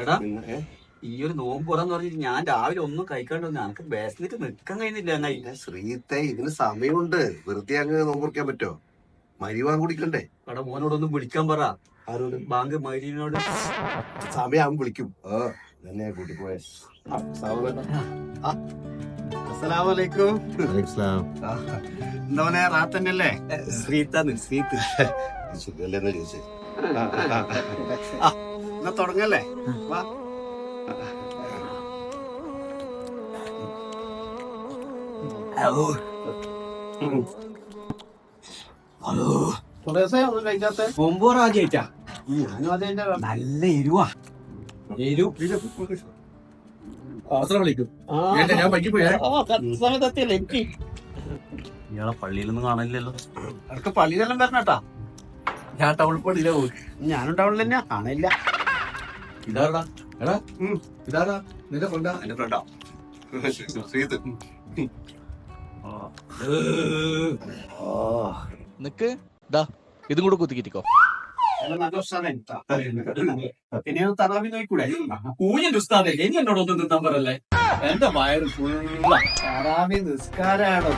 എടാ ഈ ഒരു നോമ്പ് പുറന്ന് പറഞ്ഞിട്ട് ഞാൻ രാവിലെ ഒന്നും കഴിക്കാണ്ട് ഞങ്ങൾക്ക് എനിക്ക് നിൽക്കാൻ നിക്കാൻ കഴിയുന്നില്ല ശ്രീത്തെ ഇതിന് സമയമുണ്ട്. വെറുതെ അങ്ങ് നോമ്പുറിക്കാൻ പറ്റോ? മരിവാൻ കുടിക്കണ്ടേ? എടാ മോനോടൊന്നും വിളിക്കാൻ പറ. ആരോട്? ബാങ്ക് മൈലിനോട് സമയം വിളിക്കും. ആ തന്നെ അസ്സലാമലൈക്കും എന്താ പറയാ റാത്ത് തന്നെയല്ലേ ശ്രീത്താന്ന് ശ്രീത്ത്. സുഖല്ലേന്ന് ചോദിച്ചേ. ആ, എന്നാ തുടങ്ങല്ലേ. വാ. ഹലോ. ആദ്യമായിട്ടാ നല്ല എരുവാ. എരു. ഇയാളെ പള്ളിയിലൊന്നും കാണില്ലല്ലോ അവർക്ക് പള്ളിയിലെല്ലാം വരണട്ടാ. ഞാൻ ടൗണിൽ പോയില്ല പോയി ഞാനും ടൗണിൽ തന്നെയാ കാണില്ല ഇതാടാ എടാ. ഇതാടാ നിന്റെ ഫ്രണ്ടാ? എന്റെ ഫ്രണ്ടാ. ശ്രീത്. നിക്ക് ഇതാ ഇതും കൂടെ കുത്തിക്കിറ്റിക്കോ തറാവി നോക്കൂടെ ഊഞ്ഞന്റെ ഉസ്താദേ ഇനി എന്നോടൊന്നും തിന്നാൻ പറയല്ലേ? എന്റെ വയറ് ഫുള്ള. തറാവി നിസ്കാരാണോ?